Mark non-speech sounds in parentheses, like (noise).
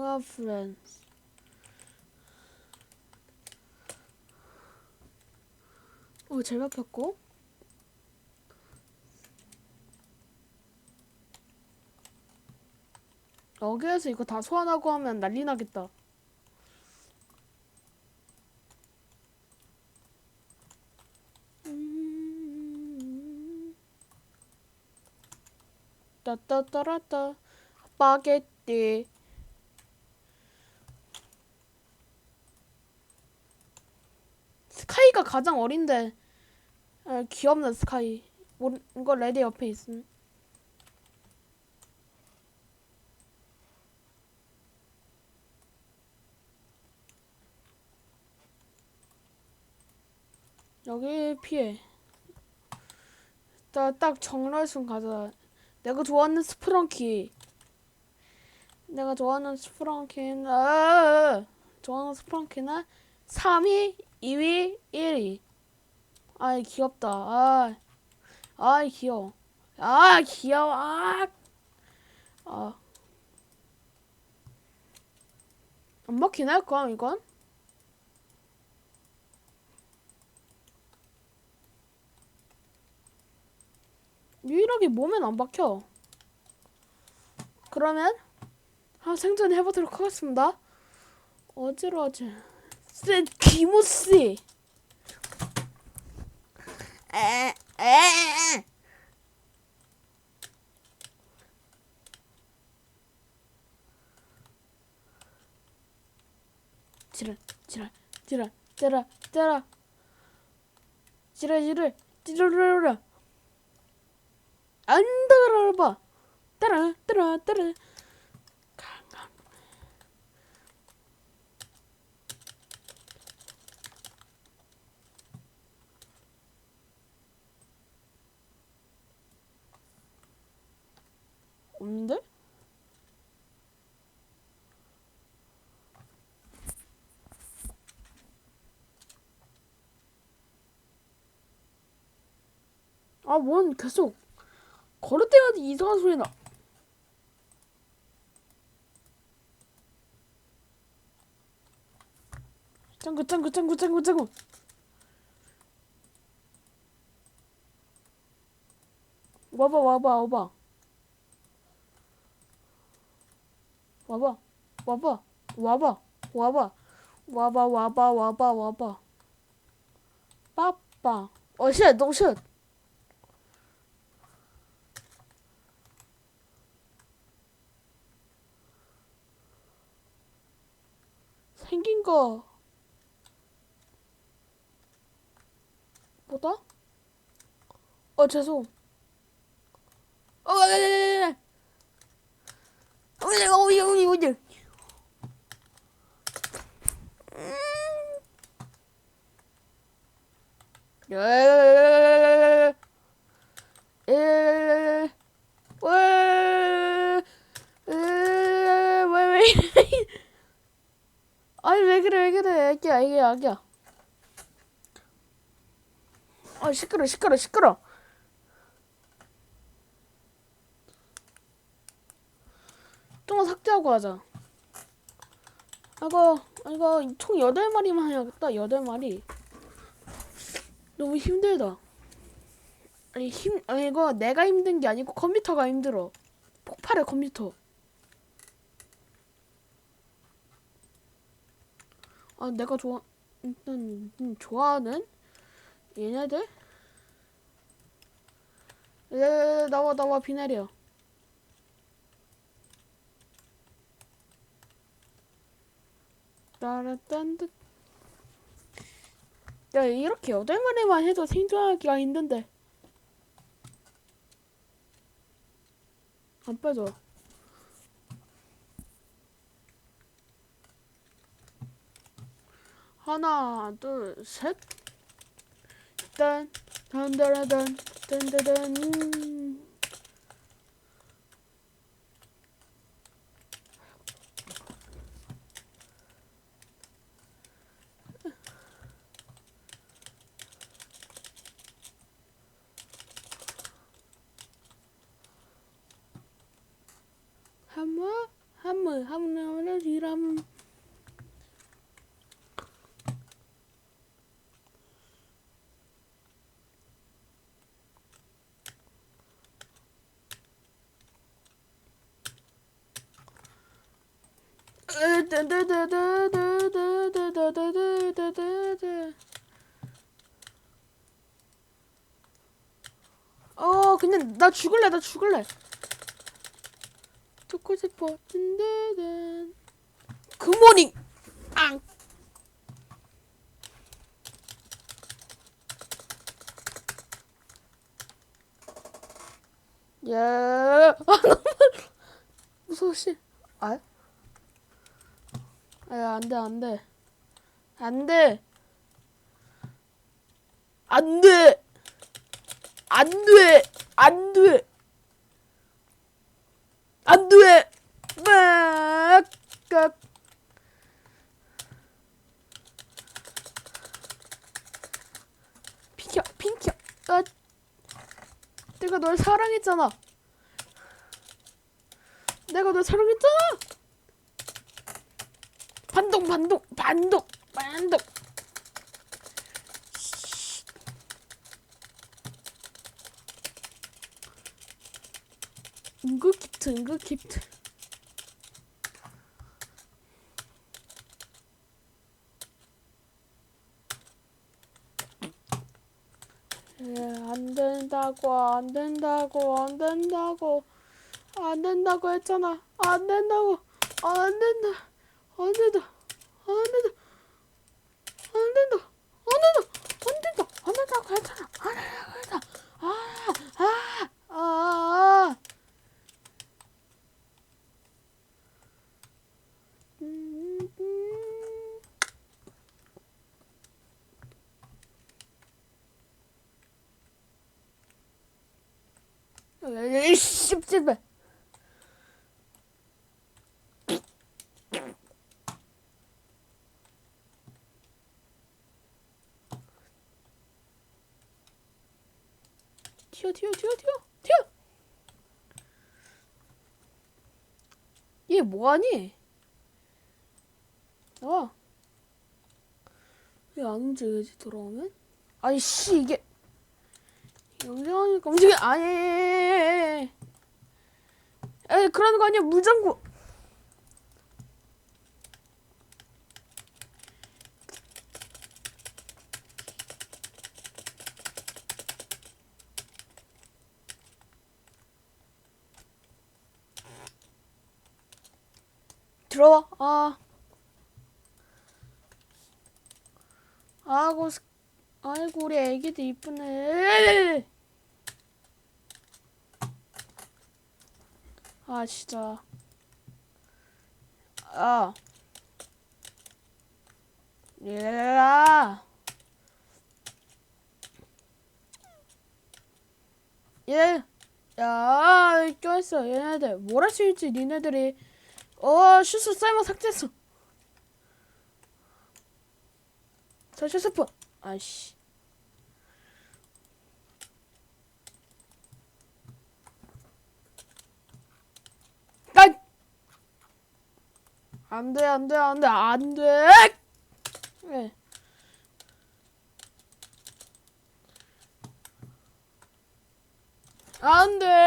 are friends. 오, 잘 박혔고. 여기에서 이거 다 소환하고 하면 난리 나겠다. 음. 따따따라따 파게티 스카이가 가장 어린데 아, 귀엽네 스카이. 모르- 이거 레드 옆에 있음. 여기 피해. 딱, 딱 정렬순 가자. 내가 좋아하는 스프렁키. 내가 좋아하는 스프렁키는 아, 좋아하는 스프렁키는 3위, 2위, 1위 아이 귀엽다 아, 아이 귀여워 아 귀여워 아, 아. 안 먹히네 그럼 이건 유일하게 몸엔 안 박혀. 그러면 한 생존 해보도록 하겠습니다. 어지러지. 쌤 귀모씨. 에, 에. 지랄, 지랄, 지랄, 지랄, 지랄. 지랄, 지랄, 지랄, 안다, 그러봐. 따라, 따라, 따라. 없는데? 아, 뭔 계속 걸을 때마다 이상한 소리 나. 짱구 짱구 짱구 짱구 짱구. 와봐 와봐 와봐. 와봐 와봐 와봐 와봐 와봐 와봐 와봐 와봐. 빠빠. 어 쉣, 너 쉣. 생긴 거 뭐다? 어 죄송. 어, 네, 어디 어디 어디 어디. 에, 에, 에, 왜, 에, 왜, 왜. 아니 왜 그래 왜 그래. 애기야 애기야 애기야. 아 시끄러 시끄러 시끄러. 좀 삭제하고 하자. 이거 이거 총 8마리만 해야겠다 8마리 너무 힘들다. 아니 힘 아니 이거 내가 힘든 게 아니고 컴퓨터가 힘들어. 폭발해 컴퓨터. 아 내가 좋아 일단 음, 좋아하는 얘네들? 에 나와 나와 비 내려. 따라딴듯 야 이렇게 여덟 마리만 해도 생존하기가 힘든데 안 빼줘 하나, 둘, 셋. 딴, 딴따라단, 딴따단. 한무, 한무, 한무, 한무, 어 그냥 나 죽을래 나 죽을래 듣고 싶어 든든든 굿모닝 앙 예. (laughs) 아, 너무 무서워 씨. 아? 아야 안 돼 안 돼. 안 돼. 안 돼. 안 돼. 안 돼. 안 돼. 막각 비켜 비켜. 아. 내가 널 사랑했잖아. 내가 널 사랑했잖아 반동 반동 반동 반동. 은근 깁트. 예, 안 된다고 안 된다고 안 된다고. 안 된다고 했잖아. 안 된다고 안 된다 안 된다. 안 된다. 안 된다. 안 된다. 안 된다. 안 된다고 했잖아. 안 된다고 했잖아. 아아아 아, 아. 음, 음. 에이 씹집에 튀어 튀어 튀어 튀어 튀어. 얘 뭐하니? 나와 왜 안 움직이지 돌아오면? 아이씨 이게 영상하니까 움직여. 아니 에 그러는 거 아니야. 물장구 들어와. 아. 아고 스- 아이고 우리 애기도 이쁘네. 아 진짜. 아. 얘라. 얘, 야, 껴있어. 얘네들. 뭘 할 수 있지? 니네들이 어, 슈스 쌀만 삭제했어. 자, 슈스폰. 아이씨. 깐! 안 돼, 안 돼, 안 돼, 안 돼! 왜? 안 돼!